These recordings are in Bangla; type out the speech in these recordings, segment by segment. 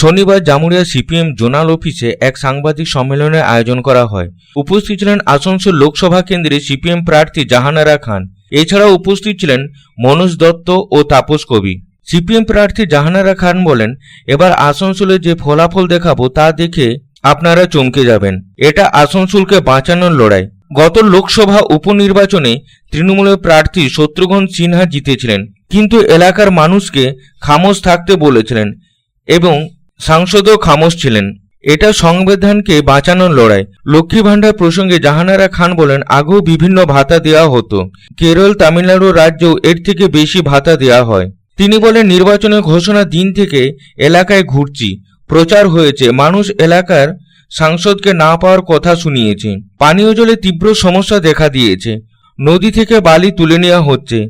শনিবার জামুরিয়া সিপিএম জোনাল অফিসে এক সাংবাদিক সম্মেলনের আয়োজন করা হয়। উপস্থিত ছিলেন আসানসোল লোকসভা কেন্দ্রে সিপিএম প্রার্থী জাহানারা খান। এছাড়াও উপস্থিত ছিলেন মনোজ দত্ত ও তাপস কবি। সিপিএম প্রার্থী জাহানারা খান বলেন, এবার আসানসোলে যে ফলাফল দেখাবো তা দেখে আপনারা চমকে যাবেন। এটা আসানসোলকে বাঁচানোর লড়াই। গত লোকসভা উপনির্বাচনে তৃণমূলের প্রার্থী শত্রুঘ্ন সিনহা জিতেছিলেন। কিন্তু এলাকার মানুষকে খামোশ থাকতে বলেছিলেন এবং সাংসদও খামোশ ছিলেন। এটা সংবিধানকে বাঁচানোর লড়াই। লক্ষ্মী ভাণ্ডার প্রসঙ্গে জাহানারা খান বলেন, আগেও বিভিন্ন ভাতা দেওয়া হতো। কেরল, তামিলনাড়ু রাজ্যেও এর থেকে বেশি ভাতা দেওয়া হয়। তিনি বলেন, নির্বাচনের ঘোষণা দিন থেকে এলাকায় ঘুরছি। প্রচার হয়েছে। মানুষ এলাকার সাংসদকে না পাওয়ার কথা শুনিয়েছে। পানীয় জলে তীব্র সমস্যা দেখা দিয়েছে। নদী থেকে বালি তুলে নেওয়া হচ্ছে।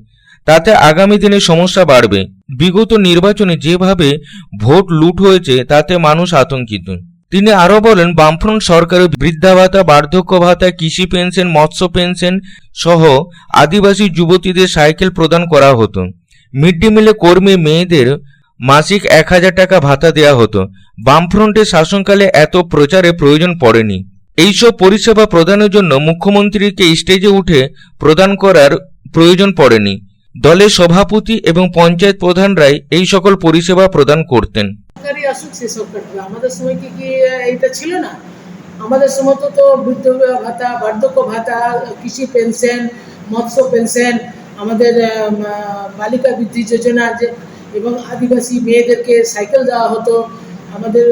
তাতে আগামী দিনে সমস্যা বাড়বে। বিগত নির্বাচনে যেভাবে ভোট লুট হয়েছে, তাতে মানুষ আতঙ্কিত। তিনি আরও বলেন, বামফ্রন্ট সরকারের বৃদ্ধা ভাতা, বার্ধক্য ভাতা, কৃষি পেনশন, মৎস্য পেনশন সহ আদিবাসী যুবতীদের সাইকেল প্রদান করা হতো। মিড ডে মিলে কর্মী মেয়েদের মাসিক এক হাজার টাকা ভাতা দেওয়া হতো। বামফ্রন্টের শাসনকালে এত প্রচারে প্রয়োজন পড়েনি। এইসব পরিষেবা প্রদানের জন্য মুখ্যমন্ত্রীকে স্টেজে উঠে প্রদান করার প্রয়োজন পড়েনি। দলের সভাপতি এবং পঞ্চায়েত প্রধানরাই এই সকল পরিষেবা প্রদান করতেন। আমাদের সময় কি কি এইটা ছিল না? আমাদের সময় তো তো বৃদ্ধ ভাতা বার্ধক্য ভাতা কৃষি পেনশন মৎস্য পেনশন আমাদের আম, বালিকা বৃদ্ধি যোজনা যে এবং আদিবাসী মেয়েদেরকে সাইকেল দেওয়া হতো। আমাদের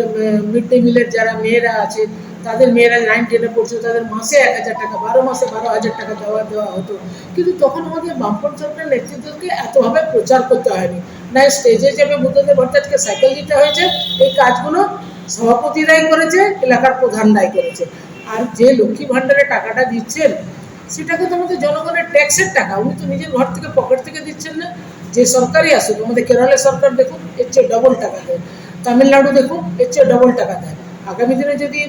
মিড ডে মিলের যারা মেয়েরা আছে তাদের মেয়েরা নাইন টেনে পড়ছে তাদের মাসে এক হাজার টাকা, বারো মাসে বারো হাজার টাকা দেওয়া দেওয়া হতো। কিন্তু তখন আমাদের বামপন্থ সরকার নেতৃত্বকে এতভাবে প্রচার করতে হয়নি। না স্টেজে যাবে বুদ্ধদেব ভট্টাচার্যকে সাইকেল দিতে হয়েছে, এই কাজগুলো সভাপতিরাই করেছে, এলাকার প্রধানরাই করেছে। আর যে লক্ষ্মী ভাণ্ডারে টাকাটা দিচ্ছেন, সেটাকে তো আমাদের জনগণের ট্যাক্সের টাকা, উনি তো নিজের ঘর থেকে পকেট থেকে দিচ্ছেন না। যে সরকারই আসুক, আমাদের কেরলের সরকার দেখুন এর চেয়ে ডবল টাকা দেয়। তামিলনাড়ু দেখুন এর চেয়ে ডবল টাকা দেয়। আগামী দিনে যদি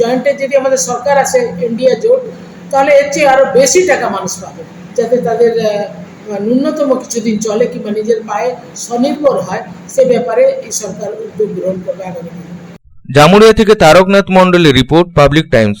জয়েন্টের যদি আমাদের সরকার আছে ইন্ডিয়া জোট, তাহলে এর চেয়ে আরও বেশি টাকা মানুষ পাবে, যাতে তাদের ন্যূনতম কিছুদিন চলে কিংবা নিজের পায়ে স্বনির্ভর হয়, সে ব্যাপারে এই সরকার উদ্যোগ গ্রহণ করবে আগামী জামুরিয়া থেকে তারকনাথ মন্ডলের রিপোর্ট, পাবলিক টাইমস।